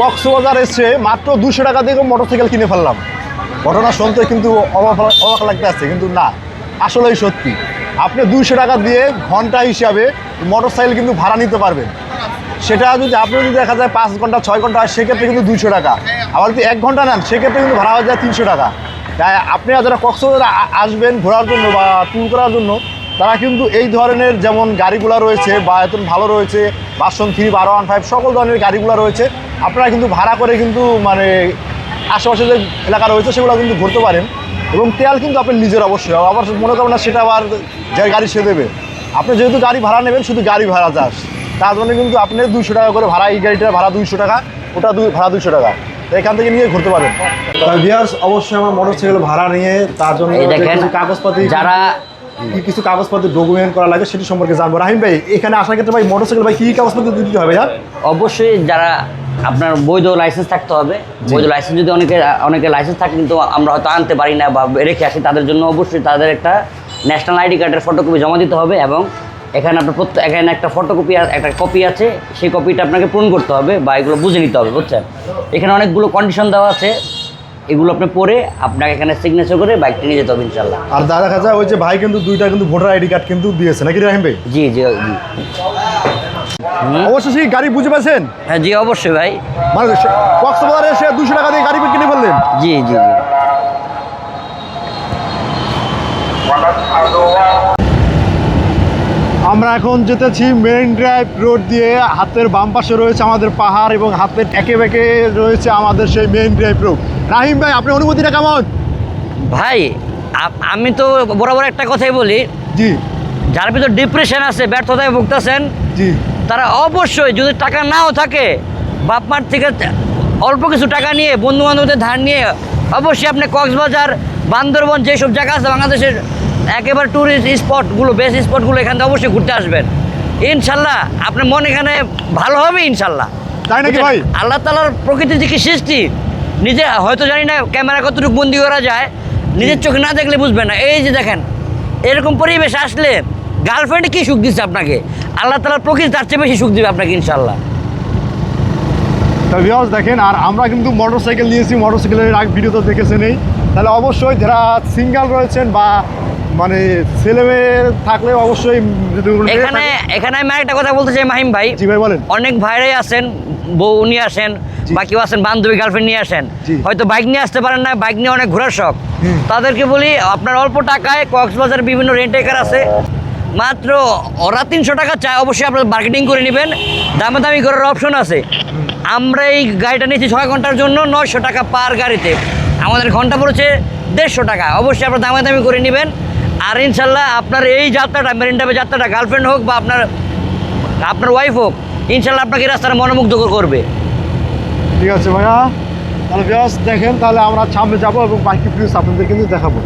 কক্সবাজার এসে মাত্র দুশো টাকা দিয়ে মোটরসাইকেল কিনে ফেললাম। ঘটনা শুনতে কিন্তু অবাক অবাক লাগতে আসছে কিন্তু না, আসলেই সত্যি। আপনি দুইশো টাকা দিয়ে ঘণ্টা হিসাবে মোটরসাইকেল কিন্তু ভাড়া নিতে পারবেন। সেটা যদি আপনি যদি দেখা যায় পাঁচ ঘণ্টা, ছয় ঘণ্টা হয় সেক্ষেত্রে কিন্তু দুইশো টাকা। আবার যদি এক ঘণ্টা নেন, সেক্ষেত্রে কিন্তু ভাড়া হয়ে যায় তিনশো টাকা। তাই আপনারা যারা কক্সবাজার আসবেন ঘোরার জন্য বা ট্যুর করার জন্য তারা কিন্তু এই ধরনের যেমন গাড়িগুলো রয়েছে বা এত ভালো রয়েছে বাসন থ্রি বারো ওয়ান ফাইভ সকল ধরনের গাড়িগুলো রয়েছে আপনারা কিন্তু ভাড়া করে কিন্তু মানে আশেপাশে যে এলাকা রয়েছে সেগুলো কিন্তু ঘুরতে পারেন এবং তেল কিন্তু আপনি নিজের অবশ্যই আবার মনে করবেন না সেটা আবার যে গাড়ি সে দেবে। আপনি যেহেতু গাড়ি ভাড়া নেবেন শুধু গাড়ি ভাড়া চাস তার জন্য কিন্তু আপনি দুশো টাকা করে ভাড়া এই গাড়িটার ভাড়া দুইশো টাকা ওটা দুই ভাড়া দুইশো টাকা। এখান থেকে নিয়ে ঘুরতে পারেন। অবশ্যই আমার মোটরসাইকেল ভাড়া নিয়ে তার জন্য এই যে দেখেন কিছু কাগজপাতি যারা কি কিছু কাগজপত্র ডকুমেন্ট করা লাগে সেটি সম্পর্কে জানব। রাহিম ভাই এখানে আসার ক্ষেত্রে ভাই মোটরসাইকেল ভাই কি কাগজপত্র দিতে হবে ভাইয়া অবশ্যই যারা আপনার বৈধ লাইসেন্স থাকতে হবে। বৈধ লাইসেন্স যদি অনেকে অনেকে লাইসেন্স থাকে কিন্তু আমরা হয়তো আনতে পারি না বা রেখে আসি তাদের জন্য অবশ্যই তাদের একটা ন্যাশনাল আইডি কার্ডের ফটোকপি জমা দিতে হবে এবং এখানে আপনার প্রত্যেক এখানে একটা ফটোকপি একটা কপি আছে সেই কপিটা আপনাকে পূরণ করতে হবে বা এগুলো বুঝে নিতে হবে বুঝছেন? এখানে অনেকগুলো কন্ডিশন দেওয়া আছে। এগুলো আপনি পরে আপনাকে এখানে সিগনেচার করে বাইকটা নিয়ে যেতে হবে ইনশাল্লাহ আর দাদা দেখা যায় ওই যে ভাই কিন্তু দুইটা কিন্তু ভোটার আইডি কার্ড কিন্তু দিয়েছে নাকি রাহিম ভাই? জি জি জি। সেই গাড়ি বুঝে পাচ্ছেন হ্যাঁ জি অবশ্যই ভাই। মানে কক্সবাজার এসে দুশো টাকা দিয়ে গাড়ি কিনে ফেললেন? জি জি জি। আমরা এখন যেতেছি মেরিন ড্রাইভ রোড দিয়ে হাতের বাম পাশে রয়েছে আমাদের পাহাড় এবং হাতের একে বেঁকে রয়েছে আমাদের সেই মেরিন ড্রাইভ রোড রাহিম ভাই আপনার অনুভূতিটা কেমন? ভাই আমি তো বরাবর একটা কথাই বলি। জি। যার ভিতর ডিপ্রেশন আছে ব্যর্থতায় ভুগতেছেন জি। তারা অবশ্যই যদি টাকা নাও থাকে বাপ মার থেকে অল্প কিছু টাকা নিয়ে বন্ধু বান্ধবদের ধার নিয়ে অবশ্যই আপনি কক্সবাজার বান্দরবন যেসব জায়গা আছে বাংলাদেশের একেবারে ট্যুরিস্ট স্পটগুলো বেস্ট স্পটগুলো এখান থেকে অবশ্যই ঘুরতে আসবেন। ইনশাল্লাহ আপনার মন এখানে ভালো হবে ইনশাল্লাহ। তাই নাকি ভাই? আল্লাহ তালার প্রকৃতির যে কি সৃষ্টি নিজে হয়তো জানি না ক্যামেরা কতটুকু বন্দি করা যায় নিজের চোখে না দেখলে বুঝবে না। এই যে দেখেন এরকম পরিবেশ আসলে গার্লফ্রেন্ডে কি সুখ দিচ্ছে আপনাকে? আল্লাহ তালার প্রকৃতি তার চেয়ে বেশি সুখ দিবে আপনাকে ইনশাল্লাহ। ভিউয়ার্স দেখেন আর আমরা কিন্তু মোটর মোটরসাইকেল নিয়েছি মোটরসাইকেলের আগে ভিডিও তো দেখেছে নেই তাহলে অবশ্যই যারা সিঙ্গেল রয়েছেন বা মানে ছেলে মেয়ে থাকলে অবশ্যই এখানে এখানে আমি একটা কথা বলতে চাই মাহিম ভাই। জি ভাই বলেন। অনেক ভাইরাই আছেন বউ নিয়ে আসেন। বা কেউ আসেন বান্ধবী গার্লফ্রেন্ড নিয়ে আসেন। হয়তো বাইক নিয়ে আসতে পারেন না বাইক নিয়ে অনেক ঘোরার শখ। তাদেরকে বলি আপনার অল্প টাকায় কক্সবাজার বিভিন্ন রেন্টেকার আছে। মাত্র ওরা তিনশো টাকা চায় অবশ্যই আপনার মার্কেটিং করে নেবেন। দামে দামি করার অপশন আছে। আমরা এই গাড়িটা নিয়েছি ছয় ঘণ্টার জন্য নয়শো টাকা পার গাড়িতে। আমাদের ঘণ্টা পড়েছে দেড়শো টাকা। অবশ্যই আপনার দামে দামি করে নেবেন। আর ইনশাল্লাহ আপনার এই যাত্রাটা মেরিন ড্রাইভের যাত্রাটা গার্লফ্রেন্ড হোক বা আপনার আপনার ওয়াইফ হোক, ইনশাল্লাহ আপনাকে রাস্তাটা মনোমুগ্ধ করবে। ঠিক আছে ভাইয়া। তাহলে দেখেন, তাহলে আমরা সামনে যাব এবং বাকি ফিউজ আপনাদের কিন্তু দেখাবো।